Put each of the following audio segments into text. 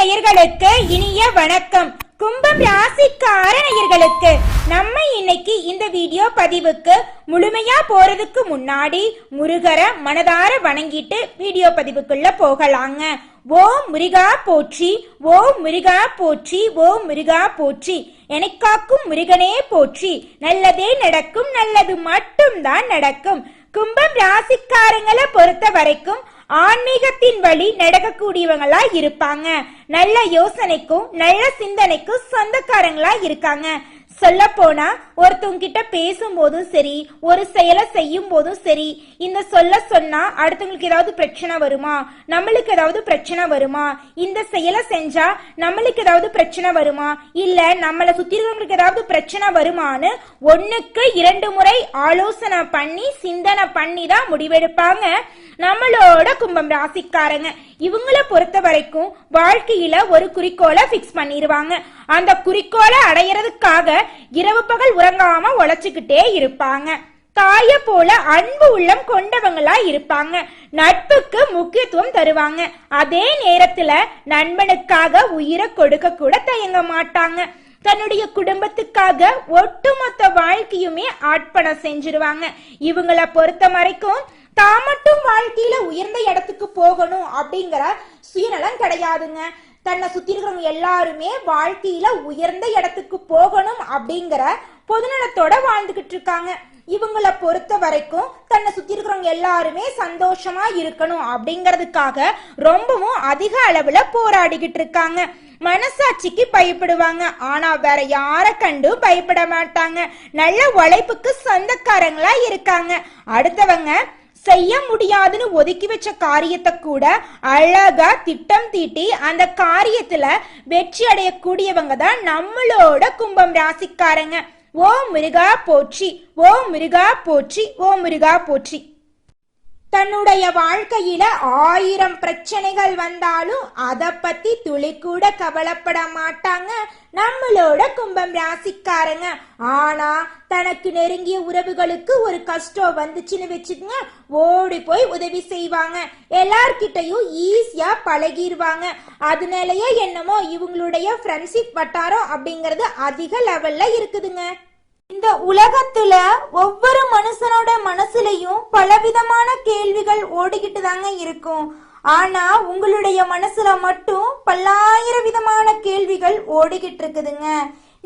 நேயர்களுக்கு இனிய வணக்கம். கும்பம் ராசிக்கார நேயர்களுக்கு நம்ம இன்னைக்கு இந்த வீடியோ பதிவுக்கு முழுமையா போறதுக்கு முன்னாடி முருகரை மனதார வணங்கிட்டு வீடியோ பதிவுக்குள்ள போகலாங்க. ஓ முருகா போற்றி ஓ முருகா போற்றி ஓ முருகா போற்றி. எனக்காக்கும் முருகனே போற்றி. நல்லதே நடக்கும் நல்லது மட்டும்தான் நடக்கும். கும்பம் ராசிக்காரங்களை பொறுத்த வரைக்கும் ஆன்மீகத்தின் வழி நடக்கக்கூடியவங்களா இருப்பாங்க. நல்ல யோசனைக்கும் நல்ல சிந்தனைக்கும் சொந்தக்காரங்களா இருக்காங்க. சொல்ல போனா ஒருத்தவங்க பேசும் பேசும்போதும் சரி ஒரு செயலை செய்யும் போதும் சரி இந்த சொல்ல சொன்னா அடுத்தவங்களுக்கு ஏதாவது பிரச்சனை வருமா? நம்மளுக்கு ஏதாவது பிரச்சனை வருமா? இந்த செயலை செஞ்சா நம்மளுக்கு ஏதாவது பிரச்சனை வருமா? இல்ல நம்மளை சுத்தி இருக்கிறவங்களுக்கு ஏதாவது பிரச்சனை வருமான்னு ஒன்னுக்கு இரண்டு முறை ஆலோசனை பண்ணி சிந்தனை பண்ணி தான் முடிவெடுப்பாங்க. நம்மளோட கும்பம் ராசிக்காரங்க. இவங்களை பொறுத்த வரைக்கும் வாழ்க்கையில ஒரு குறிக்கோளை பிக்ஸ் பண்ணிடுவாங்க அந்த குறிக்கோளை அடையிறதுக்காக இரவு பகல் உறங்காம உழைச்சுக்கிட்டே இருப்பாங்க. தாய போல அன்பு உள்ளம் கொண்டவங்களா இருப்பாங்க. நட்புக்கு முக்கியத்துவம் தருவாங்க. அதே நேரத்துல நண்பனுக்காக உயிரை கொடுக்க கூட தயங்க மாட்டாங்க. தன்னுடைய குடும்பத்துக்காக ஒட்டுமொத்த வாழ்க்கையுமே ஆட்பணம் செஞ்சிருவாங்க. இவங்கள பொறுத்த வரைக்கும் தான் மட்டும் வாழ்க்கையில உயர்ந்த இடத்துக்கு போகணும் அப்படிங்கிற சுயநலம் கிடையாதுங்க. தன்னை சுத்தி இருக்கிறவங்க எல்லாருமே வாழ்க்கையில உயர்ந்த இடத்துக்கு போகணும் அப்படிங்கிற பொதுநலத்தோட வாழ்ந்துகிட்டு இருக்காங்க. இவங்கள பொறுத்த வரைக்கும் தன்னை சுத்தி இருக்கிறவங்க எல்லாருமே சந்தோஷமா இருக்கணும் அப்படிங்கிறதுக்காக ரொம்பவும் அதிக அளவுல போராடிக்கிட்டு இருக்காங்க. மனசாட்சிக்கு பயப்படுவாங்க. ஆனா வேற யார கண்டு பயப்பட மாட்டாங்க. நல்ல உழைப்புக்கு சொந்தக்காரங்களா இருக்காங்க. அடுத்தவங்க செய்ய முடியாதுன்னு ஒதுக்கி வச்ச காரியத்தை கூட அழகா திட்டம் தீட்டி அந்த காரியத்துல வெற்றி அடையக்கூடியவங்க தான் நம்மளோட கும்பம் ராசிக்காரங்க. ஓ முருகா போற்றி ஓ முருகா போற்றி ஓ முருகா போற்றி. தன்னுடைய வாழ்க்கையில ஆயிரம் பிரச்சனைகள் வந்தாலும் அத பத்தி துளி கூட கவலைப்பட மாட்டாங்க. நம்மளோட கும்பம் ராசிக்காரங்க. ஆனா தனக்கு நெருங்கிய உறவுகளுக்கு ஒரு கஷ்டம் வந்துச்சுன்னு வச்சுக்கோங்க. ஓடி போய் உதவி செய்வாங்க. எல்லார்கிட்டையும் ஈஸியா பழகிடுவாங்க அதனாலயே என்னமோ இவங்களுடைய ஃப்ரெண்ட்ஷிப் வட்டாரம் அப்படிங்கிறது அதிக லெவல்ல இருக்குதுங்க. இந்த உலகத்துல ஒவ்வொரு மனுஷனோட மனசுலயும் பலவிதமான கேள்விகள் ஓடிக்கிட்டு தாங்க இருக்கும். ஆனா உங்களுடைய மனசுல மட்டும் பல்லாயிரம் விதமான கேள்விகள் ஓடிக்கிட்டு இருக்குதுங்க.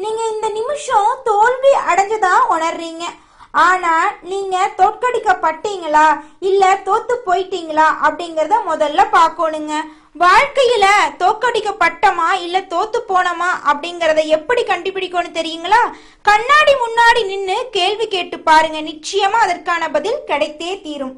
நீங்க இந்த நிமிஷம் தோல்வி அடைஞ்சதா உணர்றீங்க. ஆனா நீங்க தோற்கடிக்கப்பட்டீங்களா? இல்ல தோத்து போயிட்டீங்களா? அப்படிங்கறத முதல்ல பார்க்கணுங்க. வாழ்க்கையில தோக்கடிக்கப்பட்டமா இல்ல தோத்து போனோமா அப்படிங்கறத எப்படி கண்டுபிடிக்கணும் தெரியுங்களா? கண்ணாடி முன்னாடி நின்னு கேள்வி கேட்டு பாருங்க. நிச்சயமா அதற்கான பதில் கிடைத்தே தீரும்.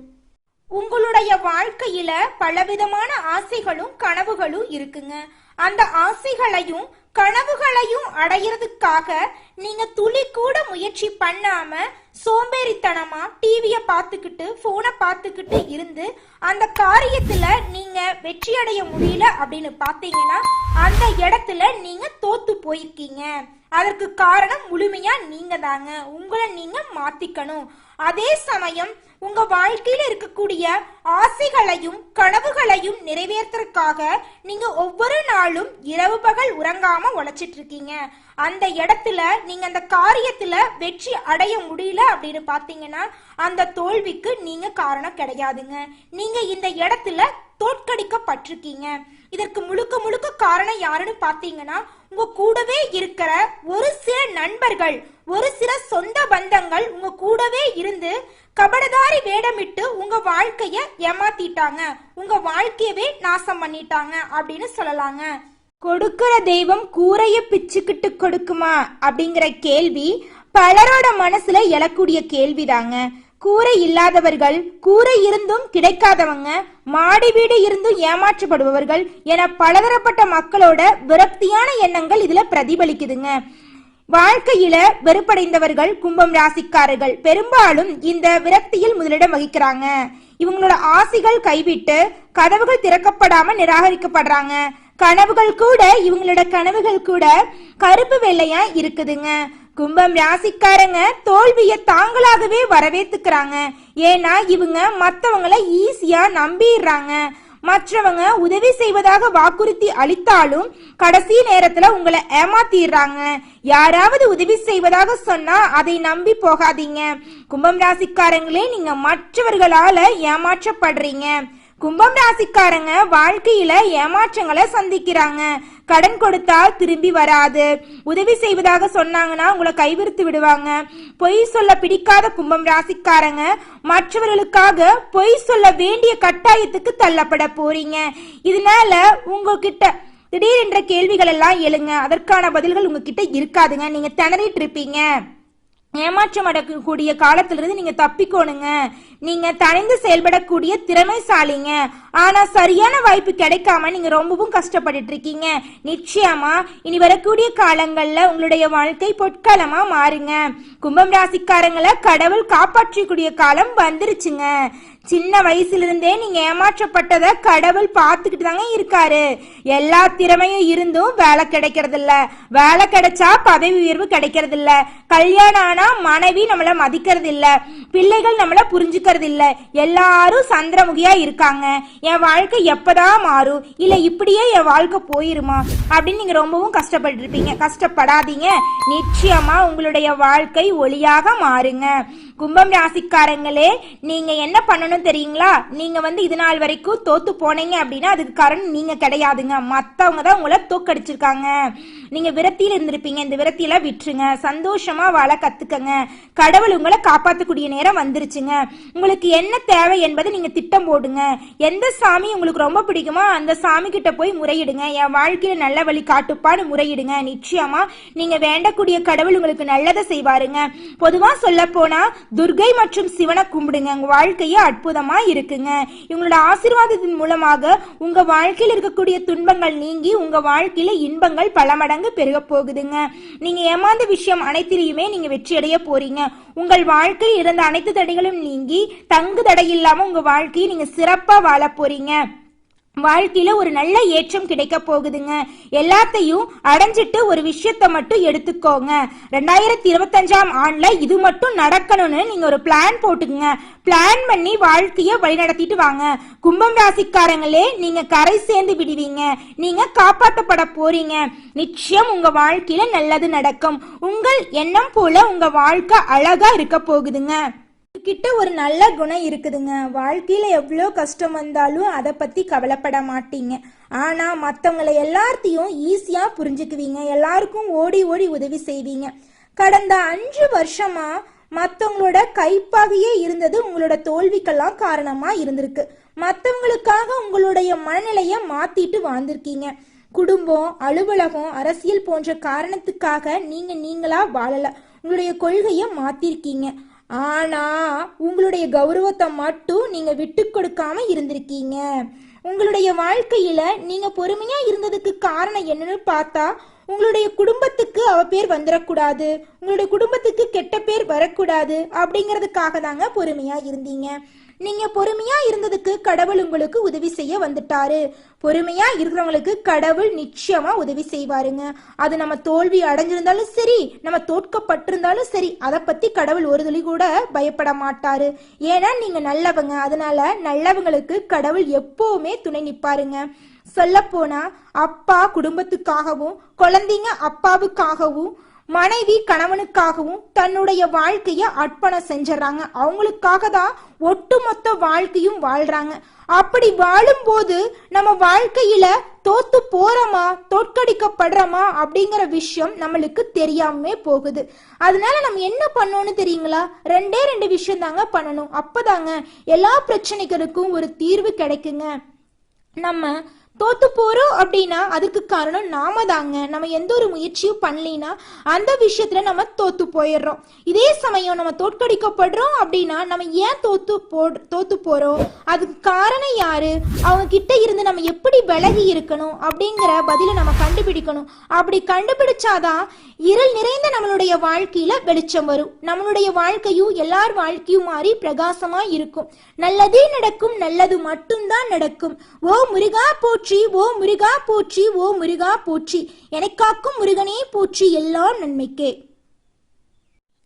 உங்களுடைய வாழ்க்கையில பலவிதமான ஆசைகளும் கனவுகளும் இருக்குங்க. அந்த ஆசைகளையும் கனவுகளையும் அடையிறதுக்காக நீங்க துளி கூட முயற்சி பண்ணாம சோம்பேறித்தனமா டிவிய பார்த்துக்கிட்டு போனை பார்த்துக்கிட்டு இருந்து அந்த காரியத்துல நீங்க வெற்றி அடைய முடியல அப்படின்னு பாத்தீங்கன்னா அந்த இடத்துல நீங்க தோத்து போயிருக்கீங்க. அதற்கு காரணம் முழுமையா நீங்க தாங்க உங்களை நீங்க மாத்திக்கணும். அதே சமயம் உங்க வாழ்க்கையில இருக்கக்கூடிய ஆசைகளையும் கனவுகளையும் நிறைவேற்றறதுக்காக நீங்க ஒவ்வொரு நாளும் இரவு பகல் உறங்காம உழைச்சிட்டு இருக்கீங்க அந்த இடத்துல நீங்க அந்த காரியத்துல வெற்றி அடைய முடியல அப்படின்னு பாத்தீங்கன்னா அந்த தோல்விக்கு நீங்க காரணம் கிடையாதுங்க. நீங்க இந்த இடத்துல தோற்கடிக்கப்பட்டிருக்கீங்க. இதற்கு முழுக்க முழுக்க காரணம் யாருன்னு பாத்தீங்கன்னா உங்க கூடவே இருக்கிற ஒரு சில நண்பர்கள் ஒரு சில சொந்த பந்தங்கள் உங்க கூடவே இருந்து கபடதாரி வேடமிட்டு உங்க வாழ்க்கைய ஏமாத்திட்டாங்க. உங்க வாழ்க்கையவே நாசம் பண்ணிட்டாங்க அப்படின்னு சொல்லலாங்க. கொடுக்கிற தெய்வம் கூரைய பிச்சுக்கிட்டு கொடுக்குமா அப்படிங்கிற கேள்வி பலரோட மனசுல எழக்கூடிய கேள்விதாங்க. கூரை இல்லாதவர்கள் கூரை இருந்தும் கிடைக்காதவங்க மாடி வீடு இருந்தும் ஏமாற்றப்படுபவர்கள் என பலதரப்பட்ட மக்களோட விரக்தியான எண்ணங்கள் இதுல பிரதிபலிக்குதுங்க. வாழ்க்கையில வெறுப்படைந்தவர்கள் கும்பம் ராசிக்காரர்கள் பெரும்பாலும் இந்த விரக்தியில் முதலிடம் வகிக்கிறாங்க. இவங்களோட ஆசைகள் கைவிட்டு கதவுகள் திறக்கப்படாம நிராகரிக்கப்படுறாங்க. கனவுகள் கூட இவங்களோட கனவுகள் கூட கருப்பு வெள்ளையா இருக்குதுங்க. கும்பம் ராசிக்காரங்க தோல்விய தாங்களாகவே வரவேத்துக்கிறாங்க. ஏன்னா இவங்க மத்தவங்கள ஈஸியா நம்பிடுறாங்க. மற்றவங்க உதவி செய்வதாக வாக்குறுதி அளித்தாலும் கடைசி நேரத்துல உங்களை ஏமாத்திடுறாங்க. யாராவது உதவி செய்வதாக சொன்னா அதை நம்பி போகாதீங்க. கும்பம் ராசிக்காரங்களே நீங்க மற்றவர்களால ஏமாற்றப்படுறீங்க. கும்பம் ராசிக்காரங்க வாழ்க்கையில ஏமாற்றங்களை சந்திக்கிறாங்க. கடன் கொடுத்தா திரும்பி வராது. உதவி செய்வதாக சொன்னாங்கன்னா உங்களை கைவிரித்து விடுவாங்க. பொய் சொல்ல பிடிக்காத கும்பம் ராசிக்காரங்க மற்றவர்களுக்காக பொய் சொல்ல வேண்டிய கட்டாயத்துக்கு தள்ளப்பட போறீங்க. இதனால உங்ககிட்ட திடீரென்ற கேள்விகள் எல்லாம் எழுங்க. அதற்கான பதில்கள் உங்ககிட்ட இருக்காதுங்க. நீங்க திணறிட்டு இருப்பீங்க. ஏமாற்றம் அடக்கக்கூடிய காலத்திலிருந்து நீங்க தப்பிக்கோணுங்க. நீங்க தனிந்து செயல்படக்கூடிய திறமைசாலிங்க. ஆனா சரியான வாய்ப்பு கிடைக்காம நீங்க ரொம்பவும் கஷ்டப்பட்டுட்டு இருக்கீங்க நிச்சயமா இனி வரக்கூடிய காலங்கள்ல உங்களுடைய வாழ்க்கை பொற்காலமா மாறுங்க. கும்பம் ராசிக்காரங்களை கடவுள் காப்பாற்றக்கூடிய காலம் வந்துருச்சுங்க. சின்ன வயசுல இருந்தே நீங்க ஏமாற்றப்பட்டதை கடவுள் பார்த்துக்கிட்டு தாங்க இருக்காரு. எல்லா திறமையும் இருந்தும் வேலை கிடைக்கிறது இல்ல வேலை கிடைச்சா பதவி உயர்வு கிடைக்கிறது இல்ல கல்யாணம் ஆனா மனைவி நம்மள மதிக்கிறது இல்ல பிள்ளைகள் நம்மள புரிஞ்சுக்கிறது இல்ல எல்லாரும் சந்திரமுகியா இருக்காங்க. என் வாழ்க்கை எப்பதான் மாறும்? இல்ல இப்படியே என் வாழ்க்கை போயிருமா? அப்படின்னு நீங்க ரொம்பவும் கஷ்டப்பட்டு இருப்பீங்க கஷ்டப்படாதீங்க. நிச்சயமா உங்களுடைய வாழ்க்கை ஒளியாக மாறுங்க. கும்பம் ராசிக்காரங்களே நீங்க என்ன பண்ணணும் தெரியுங்களா? நீங்க வந்து இது நாள் வரைக்கும் தோத்து போனீங்க அப்படின்னா அதுக்கு காரணம் நீங்க கிடையாதுங்க. மத்தவங்க தான் உங்களை தோக்கடிச்சிருக்காங்க. நீங்க விரத்தியில இருந்திருப்பீங்க. இந்த விரத்தியில விட்டுருங்க. சந்தோஷமா வாழ கத்துக்கங்க. கடவுள் உங்களை காப்பாத்தக்கூடிய நேரம் வந்துருச்சுங்க. உங்களுக்கு என்ன தேவை என்பதை நீங்க திட்டம் போடுங்க. எந்த சாமி உங்களுக்கு ரொம்ப பிடிக்குமோ அந்த சாமி கிட்ட போய் முறையிடுங்க. என் வாழ்க்கையில நல்ல வழி காட்டுப்பான்னு முறையிடுங்க. நிச்சயமா நீங்க வேண்டக்கூடிய கடவுள் உங்களுக்கு நல்லதை செய்வாருங்க. பொதுவா சொல்ல போனா துர்கை மற்றும் சிவனை கும்பிடுங்க. உங்க வாழ்க்கையே அற்புதமா இருக்குங்க. இவங்களோட ஆசீர்வாதத்தின் மூலமாக உங்க வாழ்க்கையில் இருக்கக்கூடிய துன்பங்கள் நீங்கி உங்க வாழ்க்கையில இன்பங்கள் பல மடங்கு பெருக போகுதுங்க. நீங்க ஏமாந்த விஷயம் அனைத்திலையுமே நீங்க வெற்றியடைய போகிறீங்க போறீங்க. உங்கள் வாழ்க்கையில் இருந்த அனைத்து தடைகளும் நீங்கி தங்கு தடை இல்லாம உங்க வாழ்க்கையை நீங்க சிறப்பா வாழ போறீங்க. வாழ்க்கையில ஒரு நல்ல ஏற்றம் கிடைக்க போகுதுங்க. எல்லாத்தையும் அடைஞ்சிட்டு ஒரு விஷயத்த மட்டும் எடுத்துக்கோங்க. ரெண்டாயிரத்தி இருபத்தஞ்சாம் ஆண்டுல இது மட்டும் நடக்கணும்னு நீங்க ஒரு பிளான் போட்டுக்குங்க. பிளான் பண்ணி வாழ்க்கைய வழிநடத்திட்டு வாங்க. கும்பம் ராசிக்காரங்களே நீங்க கரை சேர்ந்து விடுவீங்க. நீங்க காப்பாற்றப்பட போறீங்க. நிச்சயம் உங்க வாழ்க்கையில நல்லது நடக்கும். உங்கள் எண்ணம் போல உங்க வாழ்க்கை அழகா இருக்க போகுதுங்க. கிட்ட ஒரு நல்ல குணம் இருக்குதுங்க. வாழ்க்கையில எவ்வளோ கஷ்டம் வந்தாலும் அதை பத்தி கவலைப்பட மாட்டீங்க. ஆனா மற்றவங்களை எல்லாத்தையும் ஈஸியா புரிஞ்சுக்குவீங்க. எல்லாருக்கும் ஓடி ஓடி உதவி செய்வீங்க. கடந்த அஞ்சு வருஷமா மற்றவங்களோட கைப்பாகையே இருந்தது உங்களோட தோல்விக்கெல்லாம் காரணமா இருந்திருக்கு. மற்றவங்களுக்காக உங்களுடைய மனநிலையை மாத்திட்டு வாழ்ந்திருக்கீங்க. குடும்பம் அலுவலகம் அரசியல் போன்ற காரணத்துக்காக நீங்க நீங்களா வாழல. உங்களுடைய கொள்கையை மாத்திருக்கீங்க. ஆனா உங்களுடைய கௌரவத்தை மட்டும் நீங்க விட்டு கொடுக்காம இருந்திருக்கீங்க. உங்களுடைய வாழ்க்கையில நீங்க பொறுமையா இருந்ததுக்கு காரணம் என்னன்னு பார்த்தா உங்களுடைய குடும்பத்துக்கு அவ பேர் வந்துடக்கூடாது உங்களுடைய குடும்பத்துக்கு கெட்ட பேர் வரக்கூடாது அப்படிங்கிறதுக்காக தாங்க பொறுமையா இருந்தீங்க. நீங்க பொறுமையா இருந்ததுக்கு கடவுள் உங்களுக்கு உதவி செய்ய வந்துட்டாரு. பொறுமையா இருக்கிறவங்களுக்கு கடவுள் நிச்சயமா உதவி செய்வாருங்க. அது நம்ம தோல்வி அடைஞ்சிருந்தாலும் சரி நம்ம தோற்கப்பட்டிருந்தாலும் சரி அதை பத்தி கடவுள் ஒரு துளி கூட பயப்பட மாட்டாரு. ஏன்னா நீங்க நல்லவங்க. அதனால நல்லவங்களுக்கு கடவுள் எப்பவுமே துணை நிப்பாருங்க. சொல்ல போனா அப்பா குடும்பத்துக்காகவும் குழந்தைங்க அப்பாவுக்காகவும் மனைவி கணவனுக்காகவும் தன்னுடைய வாழ்க்கைய அர்ப்பணம் செஞ்சிடறாங்க. அவங்களுக்காக தான் ஒட்டுமொத்த வாழ்க்கையும் வாழ்றாங்க. அப்படி வாழும்போது நம்ம வாழ்க்கையில தோத்து போறோமா தோற்கடிக்கப்படுறோமா அப்படிங்கிற விஷயம் நம்மளுக்கு தெரியாமே போகுது. அதனால நம்ம என்ன பண்ணோம்னு தெரியுங்களா? ரெண்டே ரெண்டு விஷயம் தாங்க பண்ணணும். அப்பதாங்க எல்லா பிரச்சனைகளுக்கும் ஒரு தீர்வு கிடைக்குங்க. நம்ம தோத்து போறோம் அப்படின்னா அதுக்கு காரணம் நாம தாங்க. நம்ம எந்த ஒரு முயற்சியும் பண்ணலினா அந்த விஷயத்துல நம்ம தோத்து போயிடுறோம். இதே சமயம் நம்ம தோற்கடிக்கப்படுறோம் அப்படின்னா நம்ம ஏன் தோத்து போ தோத்து போறோம்? அதுக்கு காரணம் யாரு? அவங்க கிட்ட இருந்து நம்ம எப்படி விலகி இருக்கணும் அப்படிங்கிற பதிலை நம்ம கண்டுபிடிக்கணும். அப்படி கண்டுபிடிச்சாதான் இருள் நிறைந்த நம்மளுடைய வாழ்க்கையில வெளிச்சம் வரும். நம்மளுடைய வாழ்க்கையும் எல்லார் வாழ்க்கையும் மாறி பிரகாசமா இருக்கும். நல்லதே நடக்கும் நல்லது மட்டும்தான் நடக்கும். ஓ முருகா போற்று ஓ முருகா போற்றி ஓ முருகா போற்றி எனக்காக்கும் முருகனே போற்றி எல்லாம் நன்மைக்கே.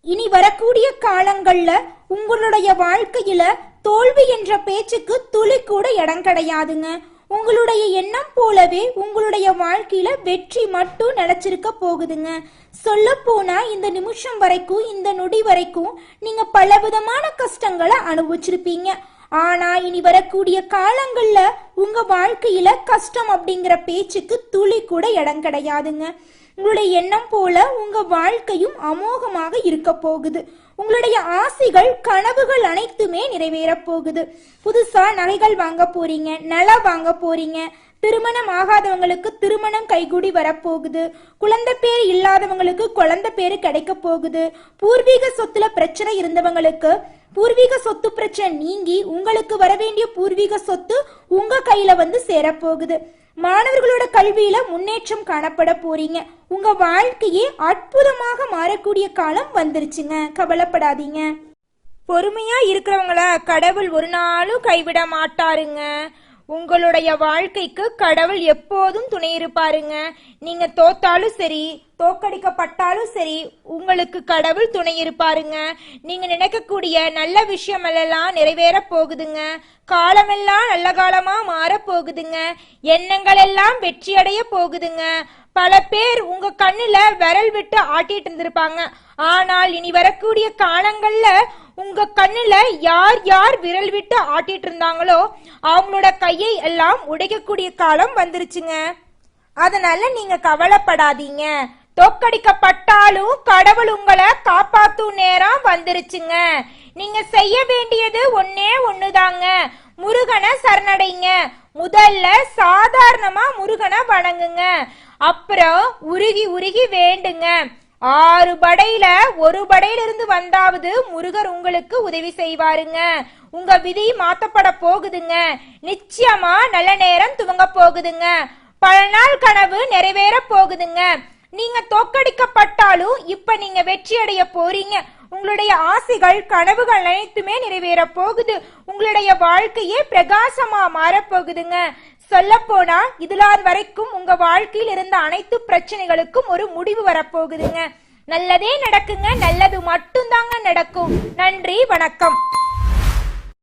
இனி வரக்கூடிய காலங்கள்ல உங்களுடைய வாழ்க்கையில தோல்வி என்ற பேச்சுக்கு துளி கூட இடம் கிடையாதுங்க. உங்களுடைய எண்ணம் போலவே உங்களுடைய வாழ்க்கையில வெற்றி மட்டும் நிலைச்சிருக்க போகுதுங்க. சொல்ல போனா இந்த நிமிஷம் வரைக்கும் இந்த நொடி வரைக்கும் நீங்க பலவிதமான கஷ்டங்களை அனுபவிச்சிருப்பீங்க. ஆனா இனி வரக்கூடிய காலங்கள்ல உங்க வாழ்க்கையில கஷ்டம் அப்படிங்கிற பேச்சுக்கு துளி கூட இடம் கிடையாதுங்க. உங்களுடைய எண்ணம் போல உங்க வாழ்க்கையும் அமோகமாக இருக்க போகுது. உங்களுடைய ஆசைகள் கனவுகள் அனைத்துமே நிறைவேற போகுது. புதுசா நகைகள் வாங்க போறீங்க நல வாங்க போறீங்க திருமணம் ஆகாதவங்களுக்கு திருமணம் கைகூடி வரப்போகுது. குழந்தை பேர் இல்லாதவங்களுக்கு குழந்தை பேரு கிடைக்க போகுது. பூர்வீக சொத்துல பிரச்சனை இருந்தவங்களுக்கு பூர்வீக சொத்து பிரச்சனை நீங்கி உங்களுக்கு வரவேண்டிய பூர்வீக சொத்து உங்க கையில வந்து சேரப்போகுது. மாணவர்களோட கல்வியில முன்னேற்றம் காணப்பட போறீங்க. உங்க வாழ்க்கையே அற்புதமாக மாறக்கூடிய காலம் வந்துருச்சுங்க. கவலைப்படாதீங்க. பொறுமையா இருக்கிறவங்கள கடவுள் ஒரு நாளும் கைவிட மாட்டாருங்க. உங்களுடைய வாழ்க்கைக்கு கடவுள் எப்போதும் துணை இருப்பாருங்க. நீங்க தோத்தாலும் சரி தோக்கடிக்கப்பட்டாலும் சரி உங்களுக்கு கடவுள் துணை இருப்பாருங்க. நீங்க நினைக்கக்கூடிய நல்ல விஷயம் எல்லாம் நிறைவேற போகுதுங்க. காலமெல்லாம் நல்ல காலமா மாற போகுதுங்க. எண்ணங்கள் எல்லாம் வெற்றியடைய போகுதுங்க. பல பேர் உங்க கண்ணுல விரல் விட்டு ஆட்டிட்டு இருந்திருப்பாங்க. ஆனால் இனி வரக்கூடிய காலங்கள்ல உங்க கண்ணுல யார் யார் விரல் விட்டு ஆட்டிட்டு இருந்தாங்களோ அவங்களோட கையை எல்லாம் உடைக்கக்கூடிய காலம் வந்துருச்சுங்க. அதனால நீங்க கவலைப்படாதீங்க. தோக்கடிக்கப்பட்டாலும் கடவுள் உங்களை காப்பாத்தும் நேரம் வந்துருச்சுங்க. நீங்க செய்ய வேண்டியது ஒன்னே ஒண்ணுதாங்க. முருகனை சரணடைங்க. முதல்ல சாதாரணமா முருகனை வணங்குங்க. அப்புறம் உருகி உருகி வேண்டுங்க. ஆறு படையில ஒரு படையில இருந்து வந்தாவது முருகர் உங்களுக்கு உதவி செய்வாருங்க. உங்க விதி மாத்தப்பட போகுதுங்க. நிச்சயமா நல்ல நேரம் துவங்க போகுதுங்க. பல நாள் கனவு நிறைவேற போகுதுங்க. நீங்க தோக்கடிக்கப்பட்டாலும் இப்ப நீங்க வெற்றி அடைய போறீங்க. உங்களுடைய ஆசைகள் கனவுகள் அனைத்துமே நிறைவேற போகுது. உங்களுடைய வாழ்க்கையே பிரகாசமா மாறப்போகுதுங்க. சொல்ல போனா இதுலார் வரைக்கும் உங்க வாழ்க்கையில் இருந்த அனைத்து பிரச்சனைகளுக்கும் ஒரு முடிவு வரப்போகுதுங்க. நல்லதே நடக்குங்க நல்லது மட்டும்தாங்க நடக்கும். நன்றி வணக்கம்.